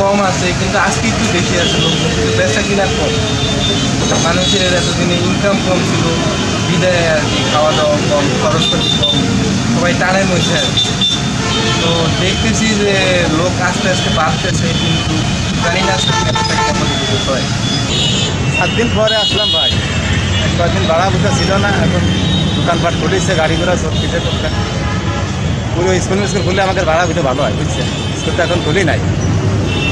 কম আছে, কিন্তু আজকে একটু বেশি আছে লোকজন কিন্তু বেচা কিনা কম মানুষের এতদিনে ইনকাম কম ছিল, বিদায় আর কি খাওয়া দাওয়া কম খরচ খরচ কম, সবাই টানের মধ্যে আর কি। তো দেখতেছি যে লোক আস্তে আস্তে বাড়তেছে, কিন্তু জানি না সামনে কত কিছু হয় সাত দিন পরে আসলাম ভাই। এক কয়েকদিন ভাড়া বুঝা ছিল না, এখন দোকানপাট খুলেছে, গাড়ি ঘোড়া সব কিছু করতে পুরো স্কুল স্কুল খুললে আমাদের ভাড়া বুঝতে ভালো হয় বুঝছে স্কুল তো এখন খুলি নাই।